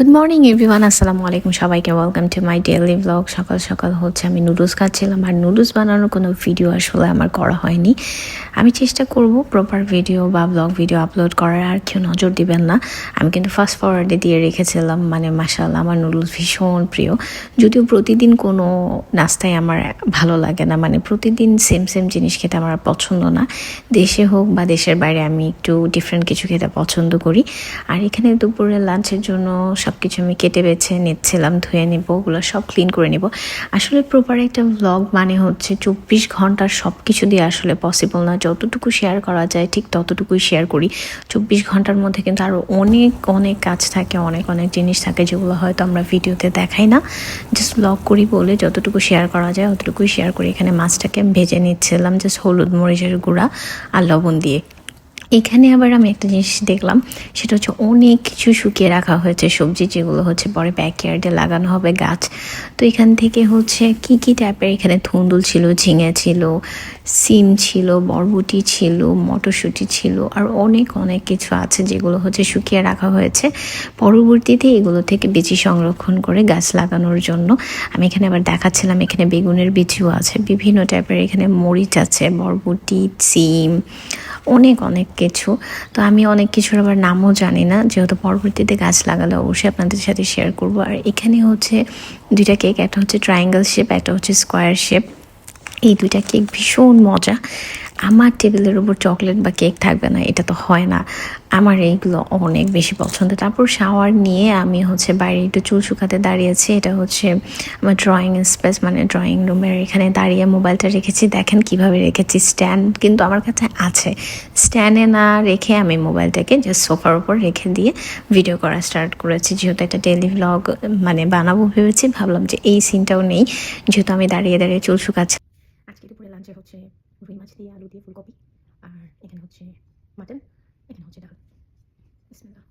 Good morning everyone আসসালামু আলাইকুম সবাইকে welcome to my daily vlog সকাল সকাল হচ্ছে আমি নুডলস খাচ্ছিলাম আর নুডলস বানানোর কোনো ভিডিও আসলে আমার করা হয়নি। আমি চেষ্টা করব প্রপার ভিডিও বা ব্লগ ভিডিও আপলোড করার, আর কেউ নজর দিবেন না। আমি কিন্তু ফার্স্ট ফরওয়ার্ডে দিয়ে রেখেছিলাম মানে মাসাল্লাহ আমার নুডলস ভীষণ প্রিয়। যদিও প্রতিদিন কোনো নাস্তায় আমার ভালো লাগে না মানে প্রতিদিন সেম সেম জিনিস খেতে আমার পছন্দ না। দেশে হোক বা দেশের বাইরে আমি একটু ডিফারেন্ট কিছু খেতে পছন্দ করি। আর এখানে দুপুরে লাঞ্চের জন্য সব কিছু আমি কেটে বেছে নিচ্ছিলাম, ধুয়ে নেব, ওগুলো সব ক্লিন করে নেব। আসলে প্রপার একটা ব্লগ মানে হচ্ছে চব্বিশ ঘণ্টার সব কিছু দিয়ে আসলে পসিবল না। যতটুকু শেয়ার করা যায় ঠিক ততটুকুই শেয়ার করি। চব্বিশ ঘণ্টার মধ্যে কিন্তু আরও অনেক অনেক কাজ থাকে, অনেক অনেক জিনিস থাকে যেগুলো হয়তো আমরা ভিডিওতে দেখাই না। জাস্ট ব্লগ করি বলে যতটুকু শেয়ার করা যায় অতটুকুই শেয়ার করি এখানে মাছটাকে ভেজে নিচ্ছিলাম জাস্ট হলুদ মরিচের গুঁড়া আর লবণ দিয়ে। এখানে আবার আমি একটা জিনিস দেখলাম, সেটা হচ্ছে অনেক কিছু শুকিয়ে রাখা হয়েছে, সবজি যেগুলো হচ্ছে পরে ব্যাকয়ার্ডে লাগানো হবে গাছ। তো এখান থেকে হচ্ছে কি কি টাইপের এখানে থুন্দুল ছিল, ঝিঙে ছিল, সিম ছিল, বরবটি ছিল, মটরশুঁটি ছিল, আর অনেক অনেক কিছু আছে যেগুলো হচ্ছে শুকিয়ে রাখা হয়েছে। পরবর্তীতে এগুলো থেকে বীজি সংরক্ষণ করে গাছ লাগানোর জন্য আমি এখানে আবার দেখাচ্ছিলাম, এখানে বেগুনের বীজও আছে, বিভিন্ন টাইপের এখানে মরিচ আছে, বরবটি, সিম অনেক অনেক কিছু। তো আমি অনেক কিছুর আবার নামও জানি না। যেহেতু পরবর্তীতে গাছ লাগালে অবশ্যই আপনাদের সাথে শেয়ার করব। আর এখানে হচ্ছে দুইটা কেক একটা হচ্ছে ট্রায়াঙ্গেল শেপ একটা হচ্ছে স্কোয়ার শেপ এই দুইটা কেক ভীষণ মজা। আমার টেবিলের উপর চকলেট বা কেক থাকবে না, এটা তো হয় না। আমার এইগুলো অনেক বেশি পছন্দ তারপর শাওয়ার নিয়ে আমি হচ্ছে বাইরে একটু চুল শুকাতে দাঁড়িয়েছি। এটা হচ্ছে আমার ড্রয়িং স্পেস মানে ড্রয়িং রুমের এখানে দাঁড়িয়ে মোবাইলটা রেখেছি। দেখেন কীভাবে রেখেছি। স্ট্যান্ড কিন্তু আমার কাছে আছে। স্ট্যান্ডে না রেখে আমি মোবাইলটাকে জাস্ট সোফার উপর রেখে দিয়ে ভিডিও করা স্টার্ট করেছি। যেহেতু একটা টেলি ভ্লগ মানে বানাবো ভেবেছি, ভাবলাম যে এই সিনটাও নেই। যেহেতু আমি দাঁড়িয়ে দাঁড়িয়ে চুল শুকাচ্ছি। আজকে দুপুরে লাঞ্চে হচ্ছে রুই মাছ দিয়ে আলু দিয়ে ফুলকপি আর এখানে হচ্ছে মাটন এখানে হচ্ছে ডাল। বিসমিল্লাহ।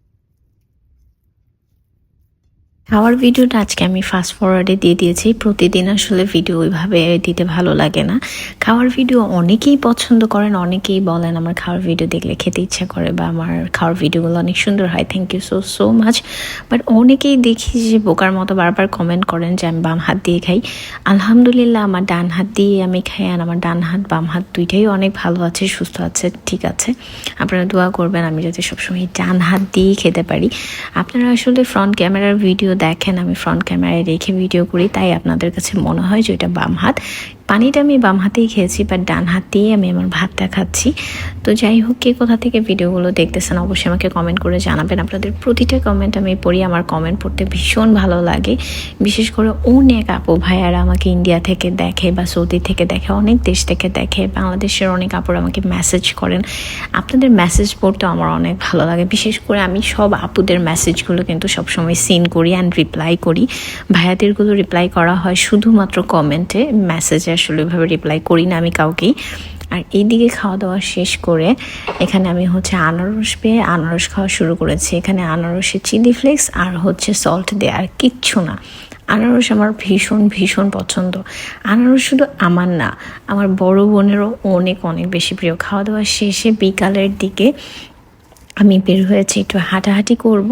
খাওয়ার ভিডিওটা আজকে আমি ফাস্ট ফরওয়ার্ডে দিয়ে দিয়েছি। প্রতিদিন আসলে ভিডিও ওইভাবে দিতে ভালো লাগে না। খাওয়ার ভিডিও অনেকেই পছন্দ করেন, অনেকেই বলেন আমার খাওয়ার ভিডিও দেখলে খেতে ইচ্ছা করে বা আমার খাওয়ার ভিডিওগুলো অনেক সুন্দর হয় thank you so so much but অনেকেই দেখি যে বোকার মতো বারবার কমেন্ট করেন যে আমি বাম হাত দিয়ে খাই। আলহামদুলিল্লাহ, আমার ডান হাত দিয়ে আমি খাই আর আমার ডান হাত, বাম হাত দুইটাই অনেক ভালো আছে, সুস্থ আছে, ঠিক আছে। আপনারা দোয়া করবেন আমি যাতে সবসময় ডান হাত দিয়েই খেতে পারি। আপনারা আসলে ফ্রন্ট ক্যামেরার ভিডিও দেখেন আমি ফ্রন্ট ক্যামেরায় রেখে ভিডিও করি, তাই আপনাদের কাছে মনে হয় যে এটা বাম হাত। পানিটা আমি বাম হাতেই খেয়েছি বাট ডান হাত দিয়েই আমি আমার ভাতটা খাচ্ছি। তো যাই হোক, কে কোথা থেকে ভিডিওগুলো দেখতেছেন অবশ্যই আমাকে কমেন্ট করে জানাবেন। আপনাদের প্রতিটা কমেন্ট আমি পড়ি, আমার কমেন্ট পড়তে ভীষণ ভালো লাগে। বিশেষ করে অনেক আপু ভাইয়ারা আমাকে ইন্ডিয়া থেকে দেখে বা সৌদি থেকে দেখে, অনেক দেশ থেকে দেখে, বাংলাদেশের অনেক আপুরা আমাকে মেসেজ করেন। আপনাদের মেসেজ পড়তে আমার অনেক ভালো লাগে। বিশেষ করে আমি সব আপুদের মেসেজগুলো কিন্তু সবসময় সিন করি অ্যান্ড রিপ্লাই করি। ভাইয়াদেরগুলো রিপ্লাই করা হয় শুধুমাত্র কমেন্টে মেসেজে আসলে ওইভাবে রিপ্লাই করি না আমি কাউকেই। আর এইদিকে খাওয়া দাওয়া শেষ করে এখানে আমি হচ্ছে আনারস পেয়ে আনারস খাওয়া শুরু করেছি। এখানে আনারসে চিলি ফ্লেক্স আর হচ্ছে সল্ট দেয়, আর কিচ্ছু না। আনারস আমার ভীষণ ভীষণ পছন্দ। আনারস শুধু আমার না, আমার বড় বোনেরও অনেক অনেক বেশি প্রিয়। খাওয়া দাওয়া শেষে বিকালের দিকে আমি বের হয়েছি, একটু হাঁটাহাঁটি করব।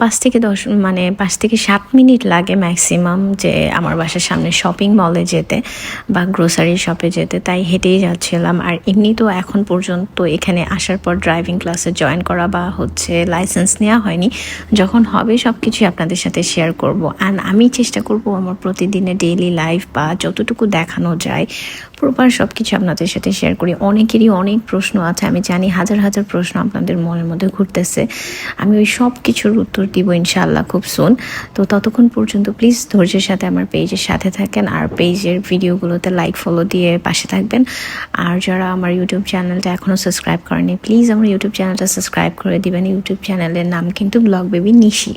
পাঁচ থেকে দশ মানে পাঁচ থেকে সাত মিনিট লাগে ম্যাক্সিমাম যে আমার বাসার সামনে শপিং মলে যেতে বা গ্রোসারি শপে যেতে। তাই হেঁটেই যাচ্ছিলাম। আর এমনি তো এখন পর্যন্ত এখানে আসার পর ড্রাইভিং ক্লাসে জয়েন করা বা হচ্ছে লাইসেন্স নেওয়া হয়নি। যখন হবে সব কিছুই আপনাদের সাথে শেয়ার করব। অ্যান্ড আমি চেষ্টা করব আমার প্রতিদিনের ডেইলি লাইফ বা যতটুকু দেখানো যায়, প্রপার সব কিছু আপনাদের সাথে শেয়ার করি। অনেকেরই অনেক প্রশ্ন আছে, আমি জানি হাজার হাজার প্রশ্ন আপনাদের মনের মধ্যে ঘুরতেছে। আমি ওই সব কিছুর উত্তর দিব ইনশাআল্লাহ খুব সুন তো ততক্ষণ পর্যন্ত প্লিজ ধৈর্যের সাথে আমার পেজের সাথে থাকেন আর পেজের ভিডিওগুলোতে লাইক ফলো দিয়ে পাশে থাকবেন। আর যারা আমার ইউটিউব চ্যানেলটা এখনও সাবস্ক্রাইব করেনি প্লিজ আমার ইউটিউব চ্যানেলটা সাবস্ক্রাইব করে দিবেন। ইউটিউব চ্যানেলের নাম কিন্তু ব্লগ বেবি নিশি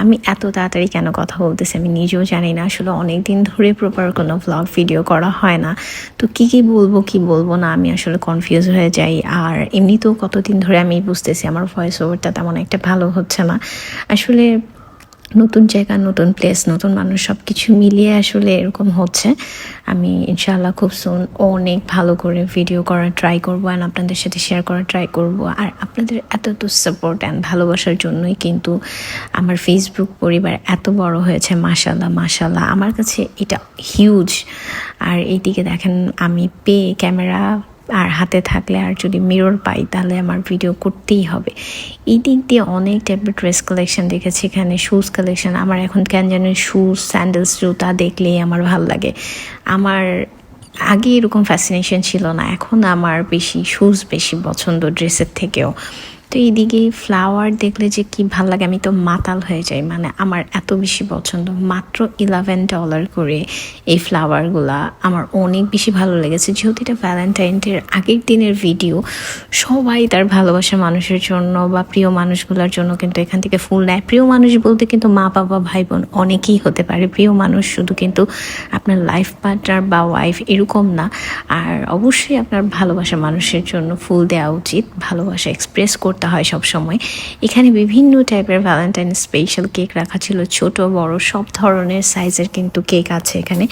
আমি এত তাড়াতাড়ি কেন কথা বলতেছি আমি নিজেও জানি না। আসলে অনেক দিন ধরে প্রপার কোনো ব্লগ ভিডিও করা হয় না। তো কি কি বলব কি বলব না আমি আসলে কনফিউজ হয়ে যাই। আর এমনিতেও কতদিন ধরে আমি বুঝতেছি, আমার ভয়েস ওভারটা তেমন একটা ভালো হচ্ছে না। আসলে নতুন জায়গা, নতুন প্লেস নতুন মানুষ সব কিছু মিলিয়ে আসলে এরকম হচ্ছে। আমি ইনশাআল্লাহ খুব সুন অনেক ভালো করে ভিডিও করার ট্রাই করব অ্যান্ড আপনাদের সাথে শেয়ার করার ট্রাই করব। আর আপনাদের এত এত সাপোর্ট অ্যান্ড ভালোবাসার জন্যই কিন্তু আমার ফেসবুক পরিবার এত বড় হয়েছে মাশাল্লাহ মাশাল্লাহ আমার কাছে এটা হিউজ আর এইদিকে দেখেন, আমি পেয়ে ক্যামেরা আর হাতে থাকলে আর যদি মিরর পাই, তাহলে আমার ভিডিও করতেই হবে। এই দিক দিয়ে অনেক টাইপের ড্রেস কালেকশন দেখেছি, এখানে শুজ কালেকশন আমার এখন কেন যেন শুজ স্যান্ডেলস জুতা দেখলেই আমার ভালো লাগে। আমার আগে এরকম ফ্যাসিনেশন ছিল না, এখন আমার বেশি শুজ বেশি পছন্দ ড্রেসের থেকেও। তো এইদিকে ফ্লাওয়ার দেখলে যে কি ভালো লাগে, আমি তো মাতাল হয়ে যাই। মানে আমার এত বেশি পছন্দ। মাত্র ইলেভেন ডলার করে এই ফ্লাওয়ারগুলা আমার অনেক বেশি ভালো লেগেছে। যেহেতু এটা ভ্যালেন্টাইনদের আগের দিনের ভিডিও সবাই তার ভালোবাসা মানুষের জন্য বা প্রিয় মানুষগুলোর জন্য কিন্তু এখান থেকে ফুল নেয়। প্রিয় মানুষ বলতে কিন্তু মা, বাবা ভাই বোন অনেকেই হতে পারে। প্রিয় মানুষ শুধু কিন্তু আপনার লাইফ পার্টনার বা ওয়াইফ এরকম না। আর অবশ্যই আপনার ভালোবাসা মানুষের জন্য ফুল দেওয়া উচিত। ভালোবাসা এক্সপ্রেস করতে হয় সব সময়। এখানে বিভিন্ন টাইপের ভ্যালেন্টাইন স্পেশাল কেক রাখা ছিল, ছোট, বড়, সব ধরনের সাইজের কিন্তু কেক আছে এখানে।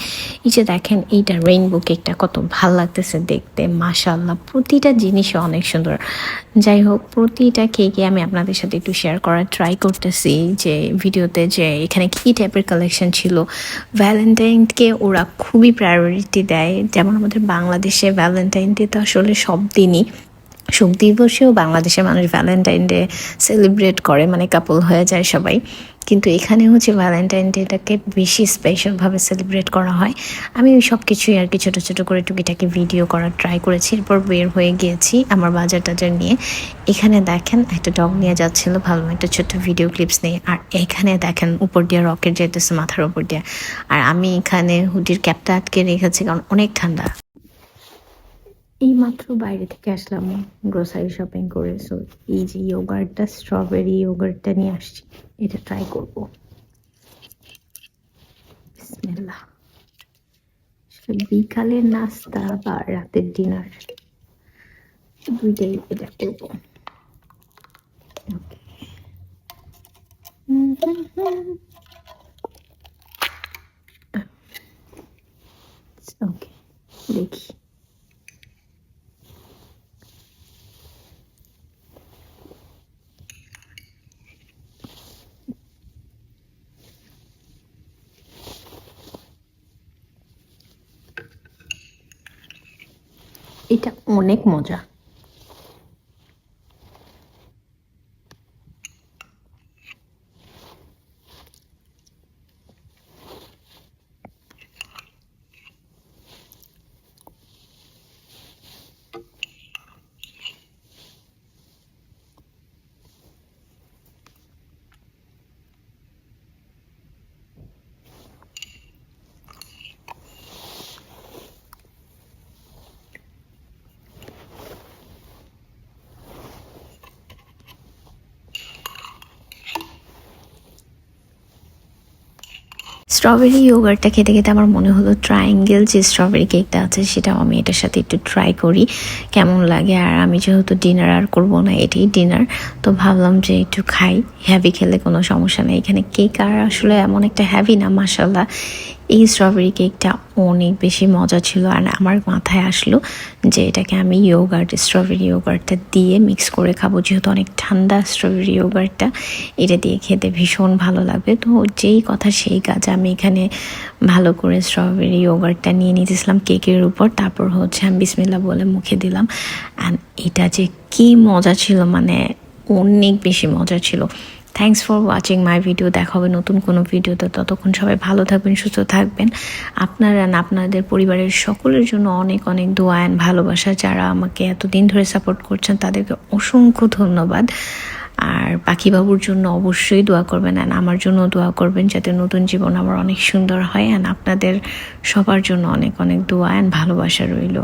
এই যে দেখেন, এইটা রেইনবো কেকটা কত ভালো লাগতেছে দেখতে মাশাল্লাহ প্রতিটা জিনিসই অনেক সুন্দর। যাই হোক, প্রতিটা কেকে আমি আপনাদের সাথে একটু শেয়ার করার ট্রাই করতেছি যে ভিডিওতে যে এখানে কী টাইপের কালেকশন ছিল। ভ্যালেন্টাইনকে ওরা খুবই প্রায়োরিটি দেয়। যেমন আমাদের বাংলাদেশে ভ্যালেন্টাইন ডে তো আসলে সব দিনই। শোক দিবসেও বাংলাদেশের মানুষ ভ্যালেন্টাইন ডে সেলিব্রেট করে মানে কাপল হয়ে যায় সবাই। কিন্তু এখানে হচ্ছে ভ্যালেন্টাইন ডেটাকে বেশি স্পেশালভাবে সেলিব্রেট করা হয়। আমি ওই সব কিছুই আর কি ছোটো ছোটো করে টুকিটাকি ভিডিও করার ট্রাই করেছি, এরপর বের হয়ে গিয়েছি আমার বাজার টাজার নিয়ে। এখানে দেখেন, একটা ডগ নিয়ে যাচ্ছিল, ভালো একটা ছোট্ট ভিডিও ক্লিপস নিয়ে। আর এখানে দেখেন, উপর দিয়ে রকেট যেতেছে মাথার উপর দিয়ে। আর আমি এখানে হুডির ক্যাপটা আটকে রেখেছি, কারণ অনেক ঠান্ডা। এই মাত্র বাইরে থেকে আসলাম গ্রোসারি শপিং করে। সো এই যে ইয়োগার্টটা স্ট্রবেরি ইয়োগার্টটা নিয়ে আসছি, এটা ট্রাই করব। বিকালের নাস্তা বা রাতের ডিনার দুইটাই এটা করব। দেখি। এটা অনেক মজা। স্ট্রবেরি ইয়োগার্টটা খেতে খেতে আমার মনে হলো ট্রায়াঙ্গেল যে স্ট্রবেরি কেকটা আছে, সেটাও আমি এটার সাথে একটু ট্রাই করি, কেমন লাগে? আর আমি যেহেতু ডিনার আর করব না, এটাই ডিনার তো ভাবলাম যে একটু খাই। হ্যাভি খেলে কোনো সমস্যা নেই। এখানে কেক আর আসলে এমন একটা হ্যাভি না মাসাল্লাহ এই স্ট্রবেরি কেকটা অনেক বেশি মজা ছিল আর আমার মাথায় আসলো যে এটাকে আমি ইয়োগার্ট স্ট্রবেরি ইয়োগার্টটা দিয়ে মিক্স করে খাব। যেহেতু অনেক ঠান্ডা স্ট্রবেরি ইয়োগার্টটা এটা দিয়ে খেতে ভীষণ ভালো লাগবে। তো যেই কথা সেই কাজ আমি এখানে ভালো করে স্ট্রবেরি ইয়োগার্টটা নিয়ে নিতেছিলাম কেকের উপর। তারপর হচ্ছে আমি বিসমিল্লা বলে মুখে দিলাম। অ্যান্ড এটা যে কি মজা ছিল মানে অনেক বেশি মজা ছিল। Thanks for watching my video দেখা হবে নতুন কোনো ভিডিওতে ততক্ষণ সবাই ভালো থাকবেন, সুস্থ থাকবেন। আপনারা আপনাদের পরিবারের সকলের জন্য অনেক অনেক দোয়া অ্যান্ড ভালোবাসা। যারা আমাকে এতদিন ধরে সাপোর্ট করছেন, তাদেরকে অসংখ্য ধন্যবাদ। আর পাখিবাবুর জন্য অবশ্যই দোয়া করবেন অ্যান্ড আমার জন্য দোয়া করবেন যাতে নতুন জীবন আমার অনেক সুন্দর হয়। অ্যান্ড আপনাদের সবার জন্য অনেক অনেক দোয়া অ্যান্ড ভালোবাসা রইল।